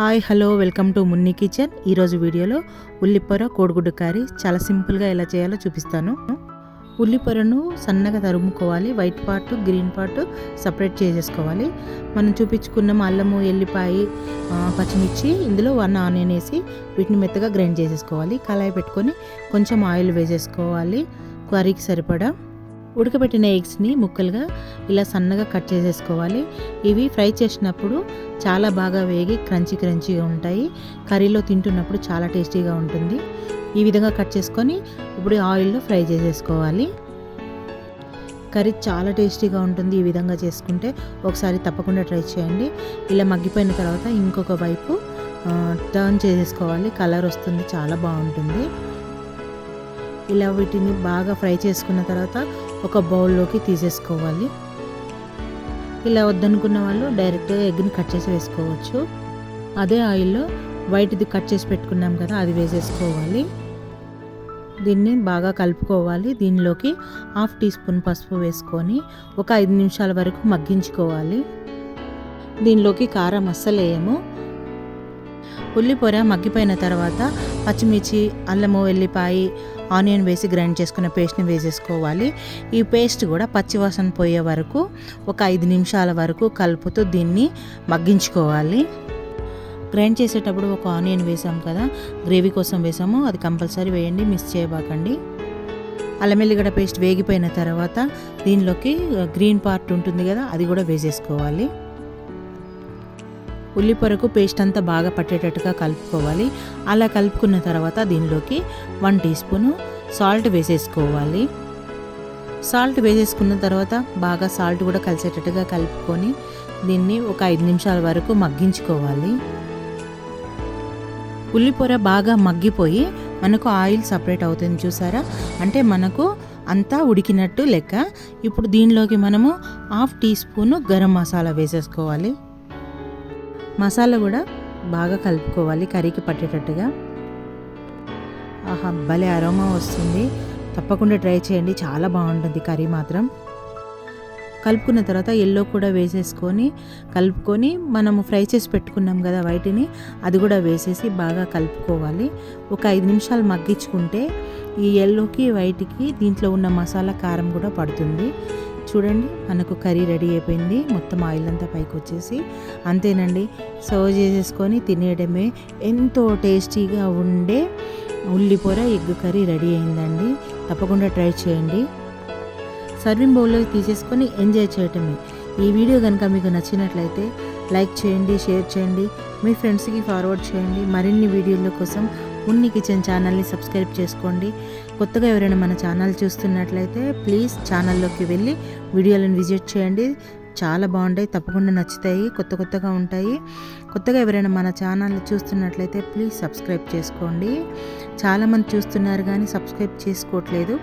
Hi hello welcome to Munni kitchen. ఈరోజు వీడియోలో ఉల్లిపొర కోడిగుడ్డు కర్రీ చాలా సింపుల్గా ఎలా చేయాలో చూపిస్తాను. ఉల్లిపొరను సన్నగా తరుముకోవాలి white part green part separate చేసేసుకోవాలి. మనం చూపించుకున్న అల్లము ఎల్లిపాయ పచ్చిమిర్చి ఇందులో వన్ ఆనియన్ వేసి వీటిని మెత్తగా గ్రైండ్ చేసేసుకోవాలి. కళాయి పెట్టుకొని కొంచెం ఆయిల్ వేసేసుకోవాలి. కర్రీకి సరిపడా ఉడకబెట్టిన ఎగ్స్ని ముక్కలుగా ఇలా సన్నగా కట్ చేసేసుకోవాలి. ఇవి ఫ్రై చేసినప్పుడు చాలా బాగా వేగి క్రంచీ క్రంచీగా ఉంటాయి. కర్రీలో తింటున్నప్పుడు చాలా టేస్టీగా ఉంటుంది. ఈ విధంగా కట్ చేసుకొని ఇప్పుడు ఆయిల్లో ఫ్రై చేసేసుకోవాలి. కర్రీ చాలా టేస్టీగా ఉంటుంది ఈ విధంగా చేసుకుంటే. ఒకసారి తప్పకుండా ట్రై చేయండి. ఇలా మగ్గిపోయిన తర్వాత ఇంకొక వైపు టర్న్ చేసేసుకోవాలి. కలర్ వస్తుంది చాలా బాగుంటుంది. ఇలా వీటిని బాగా ఫ్రై చేసుకున్న తర్వాత ఒక బౌల్లోకి తీసేసుకోవాలి. ఇలా వద్దనుకున్న వాళ్ళు డైరెక్ట్గా ఎగ్ని కట్ చేసి వేసుకోవచ్చు. అదే ఆయిల్లో వైట్ది కట్ చేసి పెట్టుకున్నాం కదా అది వేసేసుకోవాలి. దీన్ని బాగా కలుపుకోవాలి. దీనిలోకి హాఫ్ టీ స్పూన్ పసుపు వేసుకొని ఒక ఐదు నిమిషాల వరకు మగ్గించుకోవాలి. దీనిలోకి కారం అస్సలు వేయము ఉల్లిపొర మగ్గిపోయిన తర్వాత పచ్చిమిర్చి అల్లము ఎల్లిపాయి ఆనియన్ వేసి గ్రైండ్ చేసుకున్న పేస్ట్ని వేసేసుకోవాలి. ఈ పేస్ట్ కూడా పచ్చివాసన పోయే వరకు ఒక ఐదు నిమిషాల వరకు కలుపుతూ దీన్ని మగ్గించుకోవాలి. గ్రైండ్ చేసేటప్పుడు ఒక ఆనియన్ వేసాం కదా గ్రేవీ కోసం వేసాము. అది కంపల్సరీ వేయండి మిస్ చేయబాకండి. అల్లం ఎల్లిగడ్డ పేస్ట్ వేగిపోయిన తర్వాత దీనిలోకి గ్రీన్ పార్ట్ ఉంటుంది కదా అది కూడా వేసేసుకోవాలి. ఉల్లిపొరకు పేస్ట్ అంతా బాగా పట్టేటట్టుగా కలుపుకోవాలి. అలా కలుపుకున్న తర్వాత దీనిలోకి వన్ టీ స్పూను సాల్ట్ వేసేసుకోవాలి. సాల్ట్ వేసేసుకున్న తర్వాత బాగా సాల్ట్ కూడా కలిసేటట్టుగా కలుపుకొని దీన్ని ఒక ఐదు నిమిషాల వరకు మగ్గించుకోవాలి. ఉల్లిపొర బాగా మగ్గిపోయి మనకు ఆయిల్ సపరేట్ అవుతుంది చూసారా? అంటే మనకు అంతా ఉడికినట్టు లెక్క. ఇప్పుడు దీనిలోకి మనము half teaspoon garam masala వేసేసుకోవాలి. మసాలా కూడా బాగా కలుపుకోవాలి కర్రీకి పట్టేటట్టుగా. ఆహా భలే అరోమా వస్తుంది. తప్పకుండా ట్రై చేయండి చాలా బాగుంటుంది కర్రీ మాత్రం. కలుపుకున్న తర్వాత ఎల్లో కూడా వేసేసుకొని కలుపుకొని మనము ఫ్రై చేసి పెట్టుకున్నాం కదా వైట్ని అది కూడా వేసేసి బాగా కలుపుకోవాలి. ఒక ఐదు నిమిషాలు మగ్గించుకుంటే ఈ ఎల్లోకి వైట్కి దీంట్లో ఉన్న మసాలా కారం కూడా పడుతుంది. చూడండి. మనకు కర్రీ రెడీ అయిపోయింది. మొత్తం ఆయిల్ అంతా పైకి వచ్చేసి అంతేనండి. సర్వ్ చేసేసుకొని తినేయడమే ఎంతో టేస్టీగా ఉండే ఉల్లిపూర ఎగ్ కర్రీ రెడీ అయిందండి. తప్పకుండా ట్రై చేయండి. సర్వింగ్ బౌల్లో తీసేసుకొని ఎంజాయ్ చేయటమే. ఈ వీడియో కనుక మీకు నచ్చినట్లయితే లైక్ చేయండి షేర్ చేయండి. మీ ఫ్రెండ్స్కి ఫార్వర్డ్ చేయండి. మరిన్ని వీడియోల కోసం ఉన్ని కిచెన్ ఛానల్ని సబ్స్క్రైబ్ చేసుకోండి. కొత్తగా ఎవరైనా మన ఛానల్ చూస్తున్నట్లయితే ప్లీజ్ ఛానల్లోకి వెళ్ళి వీడియోలను విజిట్ చేయండి. చాలా బాగుంటాయి తప్పకుండా నచ్చుతాయి కొత్త కొత్తగా ఉంటాయి. కొత్తగా ఎవరైనా మన ఛానల్ చూస్తున్నట్లయితే ప్లీజ్ సబ్స్క్రైబ్ చేసుకోండి. చాలామంది చూస్తున్నారు కానీ సబ్స్క్రైబ్ చేసుకోవట్లేదు.